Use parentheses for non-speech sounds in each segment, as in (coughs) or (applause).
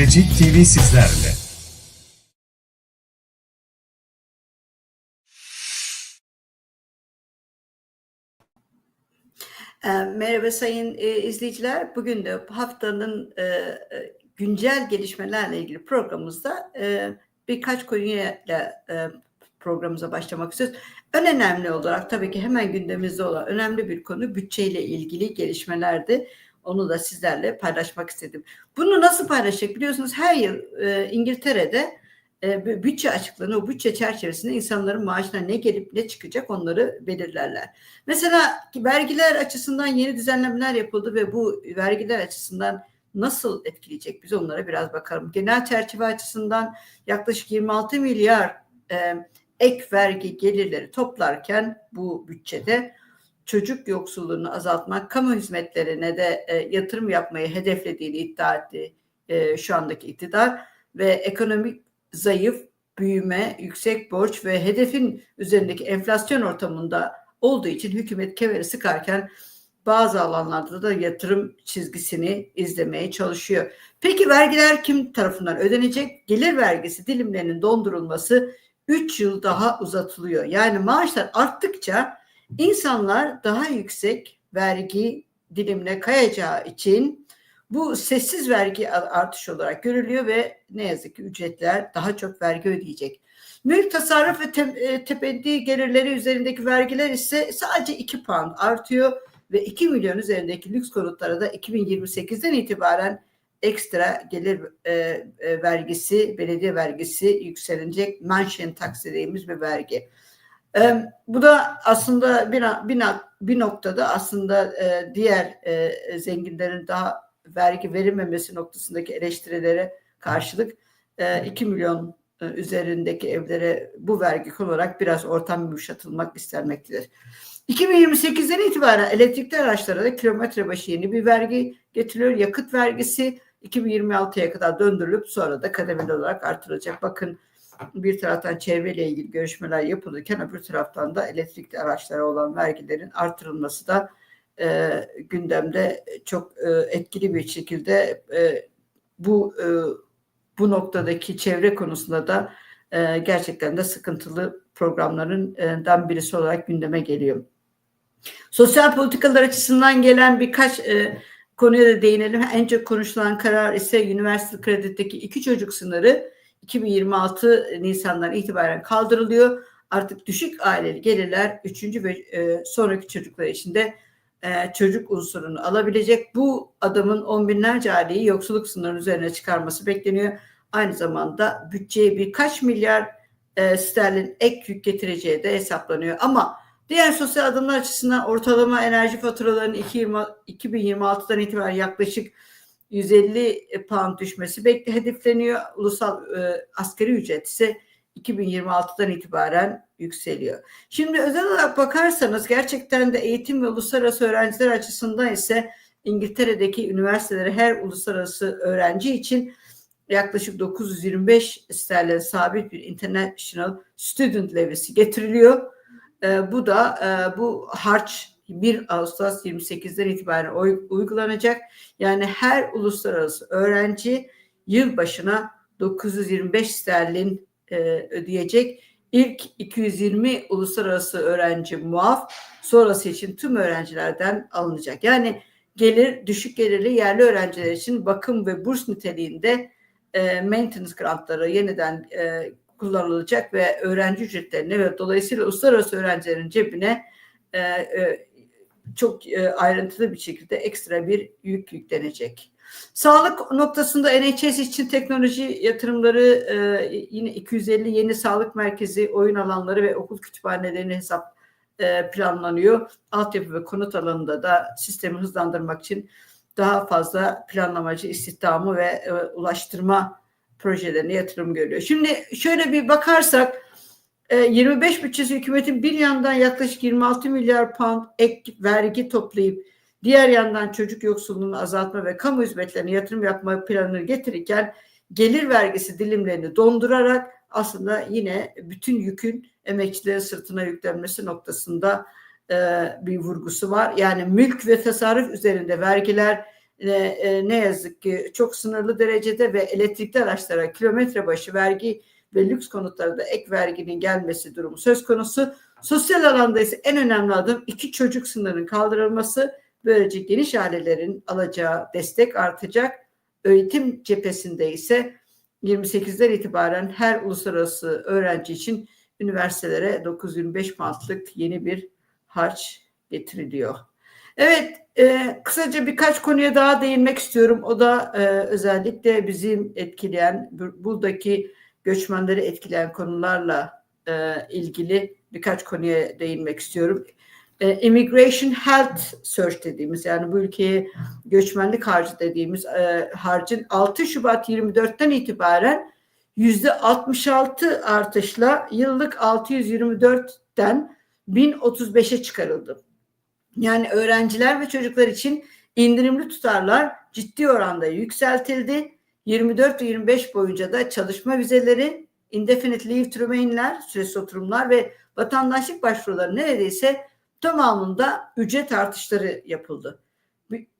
Gelecek TV sizlerle. E, Merhaba sayın e, izleyiciler. Bugün de haftanın e, e, güncel gelişmelerle ilgili programımızda birkaç konuyla programımıza başlamak istiyoruz. En önemli olarak tabii ki hemen gündemimizde olan önemli bir konu bütçeyle ilgili gelişmelerdi. Onu da sizlerle paylaşmak istedim. Bunu nasıl paylaşacak biliyorsunuz her yıl e, İngiltere'de e, bütçe açıklanır. O bütçe çerçevesinde insanların maaşına ne gelip ne çıkacak onları belirlerler. Mesela vergiler açısından yeni düzenlemeler yapıldı ve bu vergiler açısından nasıl etkileyecek biz onlara biraz bakalım. Genel çerçeve açısından yaklaşık 26 milyar e, ek vergi gelirleri toplarken bu bütçede çocuk yoksulluğunu azaltmak, kamu hizmetlerine de e, yatırım yapmayı hedeflediğini iddia etti e, şu andaki iktidar ve ekonomik zayıf, büyüme, yüksek borç ve hedefin üzerindeki enflasyon ortamında olduğu için hükümet kemeri sıkarken bazı alanlarda da yatırım çizgisini izlemeye çalışıyor. Peki vergiler kim tarafından ödenecek? Gelir vergisi dilimlerinin dondurulması 3 yıl daha uzatılıyor. Yani maaşlar arttıkça insanlar daha yüksek vergi dilimine kayacağı için bu sessiz vergi artışı olarak görülüyor ve ne yazık ki ücretler daha çok vergi ödeyecek. Mülk tasarruf ve te, tepeddi gelirleri üzerindeki vergiler ise sadece 2 puan artıyor ve 2 milyon üzerindeki lüks konutlara da 2028'den itibaren ekstra gelir e, e, vergisi, belediye vergisi yükselecek mansion tax dediğimiz bir vergi. E, bu da aslında bir, bir, bir noktada aslında e, diğer e, zenginlerin daha vergi verilmemesi noktasındaki eleştirilere karşılık e, 2 milyon e, üzerindeki evlere bu vergi konularak biraz ortam yumuşatılmak istenmektedir. 2028'den itibaren elektrikli araçlara da kilometre başı yeni bir vergi getiriliyor. Yakıt vergisi 2026'ya kadar döndürülüp sonra da kademeli olarak artırılacak. Bakın bir taraftan çevreyle ilgili görüşmeler yapılırken öbür taraftan da elektrikli araçlara olan vergilerin artırılması da e, gündemde çok e, etkili bir şekilde e, bu e, bu noktadaki çevre konusunda da e, gerçekten de sıkıntılı programlarından birisi olarak gündeme geliyor. Sosyal politikalar açısından gelen birkaç e, konuya da değinelim. En çok konuşulan karar ise üniversite kredideki iki çocuk sınırı 2026 Nisan'dan itibaren kaldırılıyor. Artık düşük aileli gelirler 3. ve e, sonraki çocuklar için de e, çocuk unsurunu alabilecek. Bu adamın on binlerce aileyi yoksulluk sınırının üzerine çıkarması bekleniyor. Aynı zamanda bütçeye birkaç milyar e, sterlin ek yük getireceği de hesaplanıyor. Ama diğer sosyal adımlar açısından ortalama enerji faturalarının 2026'dan itibaren yaklaşık 150 pound düşmesi bekle hedefleniyor. Ulusal e, asgari ücret ise 2026'dan itibaren yükseliyor. Şimdi özel olarak bakarsanız gerçekten de eğitim ve uluslararası öğrenciler açısından ise İngiltere'deki üniversiteleri her uluslararası öğrenci için yaklaşık 925 sterlin sabit bir International Student Levy'si getiriliyor. E, bu da e, bu harç 1 Ağustos 28'den itibaren uygulanacak. Yani her uluslararası öğrenci yıl başına 925 sterlin e, ödeyecek. İlk 220 uluslararası öğrenci muaf, sonrası için tüm öğrencilerden alınacak. Yani gelir düşük gelirli yerli öğrenciler için bakım ve burs niteliğinde e, maintenance grantları yeniden e, kullanılacak ve öğrenci ücretlerine ve dolayısıyla uluslararası öğrencilerin cebine e, e, çok e, ayrıntılı bir şekilde ekstra bir yük yüklenecek. Sağlık noktasında NHS için teknoloji yatırımları e, yine 250 yeni sağlık merkezi, oyun alanları ve okul kütüphanelerini hesap e, planlanıyor. Altyapı ve konut alanında da sistemi hızlandırmak için daha fazla planlamacı istihdamı ve ulaştırma projelerine yatırım görüyor. Şimdi şöyle bir bakarsak 25 bütçesi hükümetin bir yandan yaklaşık 26 milyar pound ek vergi toplayıp diğer yandan çocuk yoksulluğunu azaltma ve kamu hizmetlerine yatırım yapma planını getirirken gelir vergisi dilimlerini dondurarak aslında yine bütün yükün emekçilerin sırtına yüklenmesi noktasında e, bir vurgusu var. Yani mülk ve tasarruf üzerinde vergiler e, e, ne yazık ki çok sınırlı derecede ve elektrikli araçlara kilometre başı vergi ve lüks konutlara da ek verginin gelmesi durumu söz konusu. Sosyal alanda ise en önemli adım iki çocuk sınırının kaldırılması. Böylece geniş ailelerin alacağı destek artacak. Eğitim cephesinde ise 28'den itibaren her uluslararası öğrenci için üniversitelere 925 manatlık yeni bir harç getiriliyor. Evet, e, kısaca birkaç konuya daha değinmek istiyorum. O da e, özellikle bizim etkileyen, buradaki göçmenleri etkileyen konularla e, ilgili birkaç konuya değinmek istiyorum. E, Immigration Health Search dediğimiz yani bu ülkeye göçmenlik harcı dediğimiz e, harcın 6 Şubat 24'ten itibaren yüzde 66 artışla yıllık 624'ten 1035'e çıkarıldı. Yani öğrenciler ve çocuklar için indirimli tutarlar ciddi oranda yükseltildi. 24 25 boyunca da çalışma vizeleri, indefinite leave to remain'ler, süresiz oturumlar ve vatandaşlık başvuruları neredeyse tamamında ücret artışları yapıldı.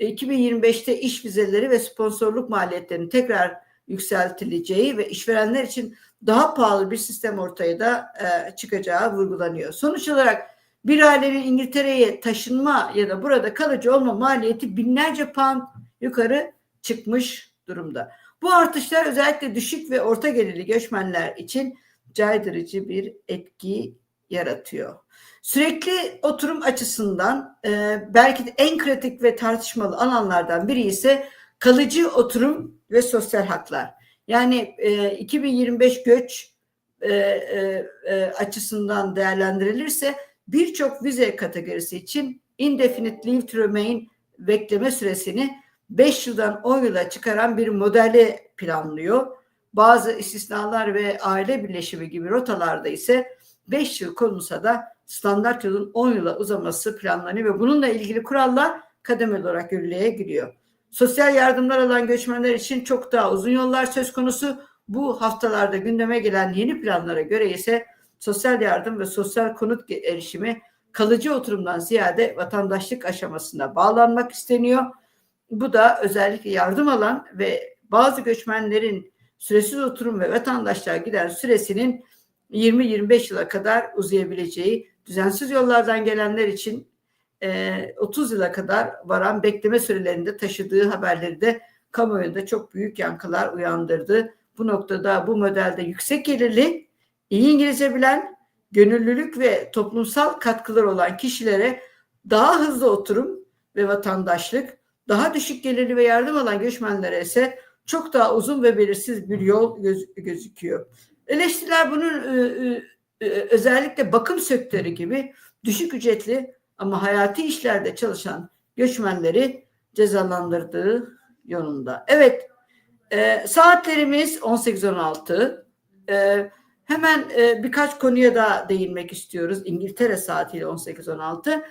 2025'te iş vizeleri ve sponsorluk maliyetlerinin tekrar yükseltileceği ve işverenler için daha pahalı bir sistem ortaya da e, çıkacağı vurgulanıyor. Sonuç olarak bir ailenin İngiltere'ye taşınma ya da burada kalıcı olma maliyeti binlerce pound yukarı çıkmış durumda. Bu artışlar özellikle düşük ve orta gelirli göçmenler için caydırıcı bir etki yaratıyor. Sürekli oturum açısından e, belki de en kritik ve tartışmalı alanlardan biri ise kalıcı oturum ve sosyal haklar. Yani e, 2025 göç e, e, e, açısından değerlendirilirse birçok vize kategorisi için indefinite leave to remain bekleme süresini 5 yıldan 10 yıla çıkaran bir modeli planlıyor. Bazı istisnalar ve aile birleşimi gibi rotalarda ise 5 yıl konulsa da standart yılın 10 yıla uzaması planlanıyor ve bununla ilgili kurallar kademeli olarak yürürlüğe giriyor. Sosyal yardımlar alan göçmenler için çok daha uzun yollar söz konusu. Bu haftalarda gündeme gelen yeni planlara göre ise sosyal yardım ve sosyal konut erişimi kalıcı oturumdan ziyade vatandaşlık aşamasına bağlanmak isteniyor. Bu da özellikle yardım alan ve bazı göçmenlerin süresiz oturum ve vatandaşlığa giden süresinin 20-25 yıla kadar uzayabileceği, düzensiz yollardan gelenler için 30 yıla kadar varan bekleme sürelerinde taşıdığı haberleri de kamuoyunda çok büyük yankılar uyandırdı. Bu noktada bu modelde yüksek gelirli iyi İngilizce bilen, gönüllülük ve toplumsal katkılar olan kişilere daha hızlı oturum ve vatandaşlık, daha düşük gelirli ve yardım alan göçmenlere ise çok daha uzun ve belirsiz bir yol göz, gözüküyor. Eleştiriler bunun e, e, özellikle bakım sektörü gibi düşük ücretli ama hayati işlerde çalışan göçmenleri cezalandırdığı yolunda. Evet, e, saatlerimiz 18.16. E, Hemen e, birkaç konuya da değinmek istiyoruz. İngiltere saatiyle 18-16.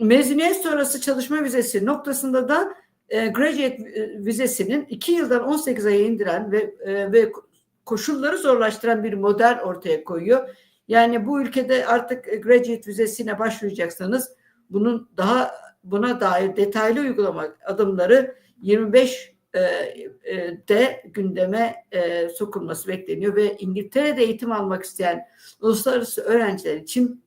Mezuniyet sonrası çalışma vizesi noktasında da e, graduate e, vizesinin 2 yıldan 18 aya indiren ve e, ve koşulları zorlaştıran bir model ortaya koyuyor. Yani bu ülkede artık graduate vizesine başvuracaksanız bunun daha buna dair detaylı uygulama adımları 25 e, e, de gündeme e, sokulması bekleniyor ve İngiltere'de eğitim almak isteyen uluslararası öğrenciler için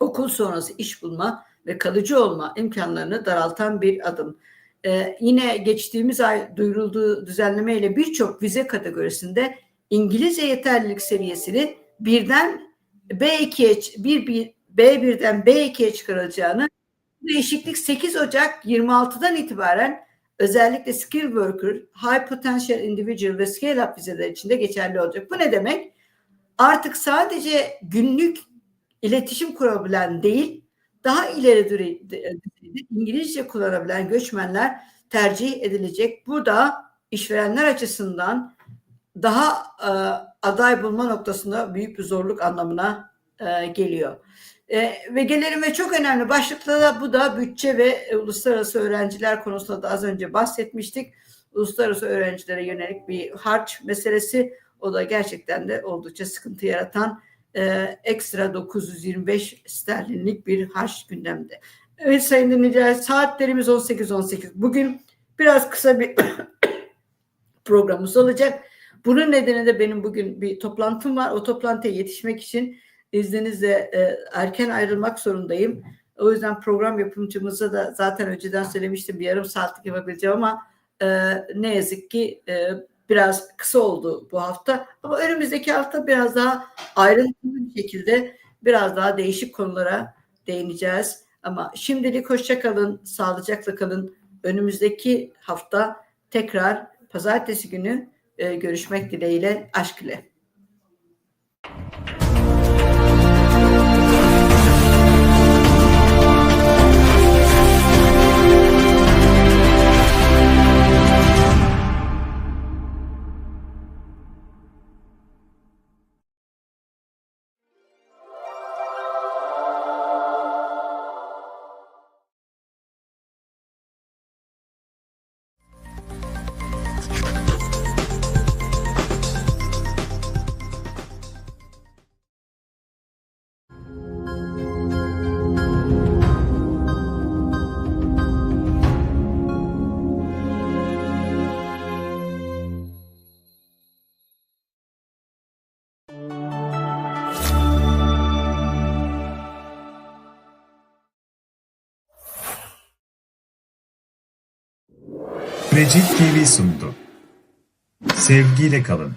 okul sonrası iş bulma ve kalıcı olma imkanlarını daraltan bir adım. Ee, yine geçtiğimiz ay duyurulduğu düzenlemeyle birçok vize kategorisinde İngilizce yeterlilik seviyesini birden B2'ye bir, bir B1'den B2'ye çıkarılacağını değişiklik 8 Ocak 26'dan itibaren özellikle skill worker, high potential individual ve scale up vizeler için de geçerli olacak. Bu ne demek? Artık sadece günlük iletişim kurabilen değil, daha ileri düzeyde İngilizce kullanabilen göçmenler tercih edilecek. Bu da işverenler açısından daha e, aday bulma noktasında büyük bir zorluk anlamına e, geliyor. E, ve gelelim çok önemli başlıkta da bu da bütçe ve e, uluslararası öğrenciler konusunda da az önce bahsetmiştik. Uluslararası öğrencilere yönelik bir harç meselesi o da gerçekten de oldukça sıkıntı yaratan e, ekstra 925 sterlinlik bir harç gündemde. Evet sayın dinleyiciler saatlerimiz 18.18. 18. Bugün Biraz kısa bir (coughs) programımız olacak. Bunun nedeni de benim bugün bir toplantım var. O toplantıya yetişmek için izninizle e, erken ayrılmak zorundayım. O yüzden program yapımcımıza da zaten önceden söylemiştim bir yarım saatlik yapabileceğim ama e, ne yazık ki e, biraz kısa oldu bu hafta. Ama önümüzdeki hafta biraz daha ayrıntılı bir şekilde biraz daha değişik konulara değineceğiz. Ama şimdilik hoşça kalın, sağlıcakla kalın. Önümüzdeki hafta tekrar pazartesi günü e, görüşmek dileğiyle, aşk ile. Precip TV sundu. Sevgiyle kalın.